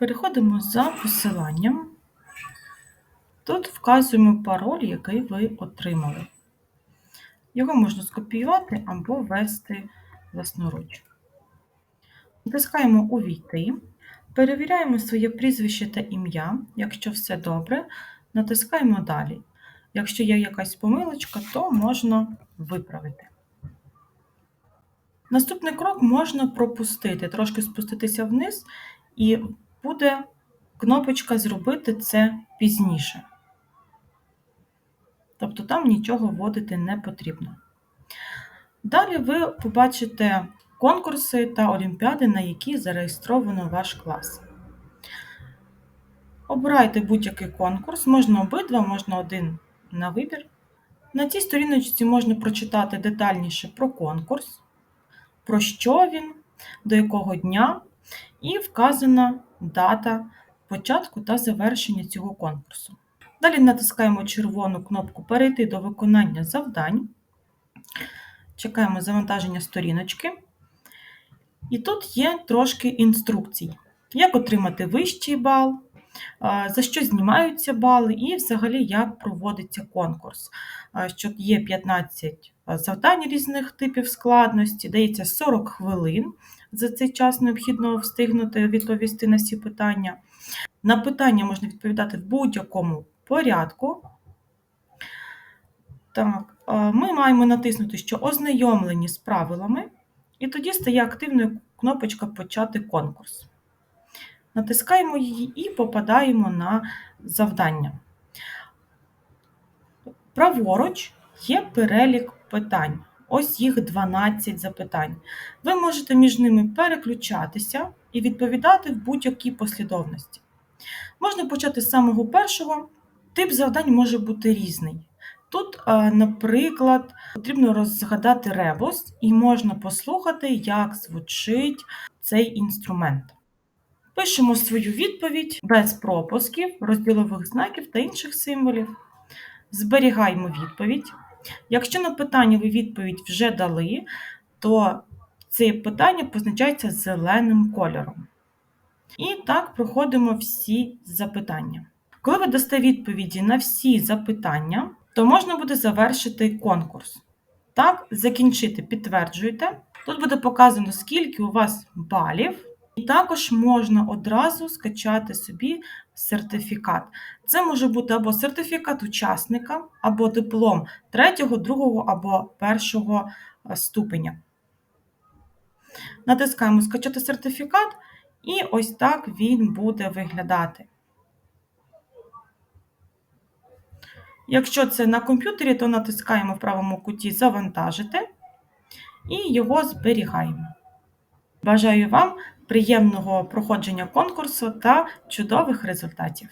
Переходимо за посиланням. Тут вказуємо пароль, який ви отримали. Його можна скопіювати або ввести власноруч. Натискаємо Увійти. Перевіряємо своє прізвище та ім'я. Якщо все добре, натискаємо Далі. Якщо є якась помилочка, то можна виправити. Наступний крок можна пропустити, трошки спуститися вниз, і буде кнопочка Зробити це пізніше. Тобто там нічого вводити не потрібно. Далі ви побачите конкурси та олімпіади, на які зареєстровано ваш клас. Обирайте будь-який конкурс, можна обидва, можна один на вибір. На цій сторіночці можна прочитати детальніше про конкурс, про що він, до якого дня, і вказана дата початку та завершення цього конкурсу. Далі натискаємо червону кнопку Перейти до виконання завдань. Чекаємо завантаження сторіночки. І тут є трошки інструкцій, як отримати вищий бал, за що знімаються бали, і взагалі як проводиться конкурс. Що є 15 завдань різних типів складності, дається 40 хвилин. За цей час необхідно встигнути відповісти на всі питання. На питання можна відповідати в будь-якому порядку. Так, Ми маємо натиснути, що ознайомлені з правилами, і тоді стає активною кнопочка Почати конкурс. Натискаємо її і попадаємо на завдання. Праворуч є перелік питань. Ось їх 12 запитань. Ви можете між ними переключатися і відповідати в будь-якій послідовності. Можна почати з самого першого. Тип завдань може бути різний. Тут, наприклад, потрібно розгадати ребус, і можна послухати, як звучить цей інструмент. Пишемо свою відповідь без пропусків, розділових знаків та інших символів. Зберігаємо відповідь. Якщо на питання ви відповідь вже дали, то це питання позначається зеленим кольором. І так проходимо всі запитання. Коли ви дасте відповіді на всі запитання, то можна буде завершити конкурс. Так, закінчити, підтверджуєте. Тут буде показано, скільки у вас балів. І також можна одразу скачати собі сертифікат. Це може бути або сертифікат учасника, або диплом третього, другого або першого е, ступеня. Натискаємо Скачати сертифікат, і ось так він буде виглядати. Якщо це на комп'ютері, то натискаємо в правому куті Завантажити і його зберігаємо. Бажаю вам приємного проходження конкурсу та чудових результатів!